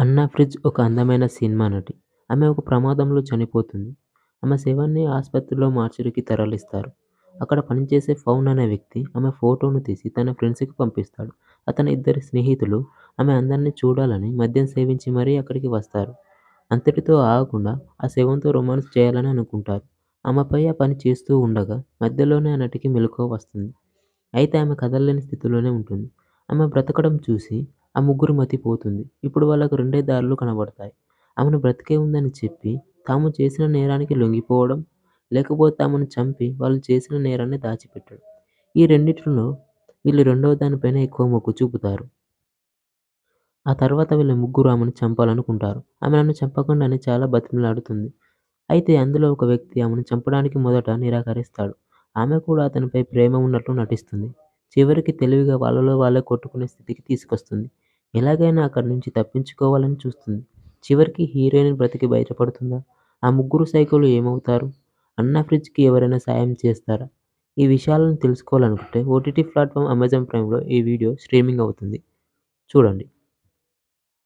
అన్నా ఫ్రిజ్ ఒక అందమైన సినిమా నటి. ఆమె ఒక ప్రమాదంలో చనిపోతుంది. ఆమె శవాన్ని ఆసుపత్రిలో మార్చురీకి తరలిస్తారు. అక్కడ పనిచేసే ఫౌన్ అనే వ్యక్తి ఆమె ఫోటోను తీసి తన ఫ్రెండ్స్కి పంపిస్తాడు. అతని ఇద్దరు స్నేహితులు ఆమె అందాన్ని చూడాలని మద్యం సేవించి మరీ అక్కడికి వస్తారు. అంతటితో ఆగకుండా ఆ శవంతో రొమాన్స్ చేయాలని అనుకుంటారు. ఆమెపై ఆ పని చేస్తూ ఉండగా మధ్యలోనే ఆ నటికి మెలకువ వస్తుంది. అయితే ఆమె కదలలేని స్థితిలోనే ఉంటుంది. ఆమె బ్రతకడం చూసి ఆ ముగ్గురు మతిపోతుంది. ఇప్పుడు వాళ్ళకు రెండే దారులు కనబడతాయి. ఆమెను బ్రతికే ఉందని చెప్పి తాము చేసిన నేరానికి లొంగిపోవడం, లేకపోతే ఆమెను చంపి వాళ్ళు చేసిన నేరాన్ని దాచిపెట్టడం. ఈ రెండింటిలో వీళ్ళు రెండవ దానిపైన ఎక్కువ మొగ్గు చూపుతారు. ఆ తర్వాత వీళ్ళ ముగ్గురు ఆమెను చంపాలనుకుంటారు. ఆమె నన్ను చంపకుండానే చాలా బతిమలాడుతుంది అయితే అందులో ఒక వ్యక్తి ఆమెను చంపడానికి మొదట నిరాకరిస్తాడు. ఆమె కూడా అతనిపై ప్రేమ ఉన్నట్లు నటిస్తుంది. చివరికి తెలివిగా వాళ్ళలో వాళ్ళే కొట్టుకునే స్థితికి తీసుకొస్తుంది. ఎలాగైనా అక్కడి నుంచి తప్పించుకోవాలని చూస్తుంది. చివరికి హీరోయిన్ బ్రతికి బయటపడుతుందా? ఆ ముగ్గురు సైకోలు ఏమవుతారు? అన్నా ఫ్రిజ్కి ఎవరైనా సాయం చేస్తారా? ఈ విషయాలను తెలుసుకోవాలనుకుంటే ఓటీటీ ప్లాట్ఫామ్ అమెజాన్ ప్రైమ్లో ఈ వీడియో స్ట్రీమింగ్ అవుతుంది. చూడండి.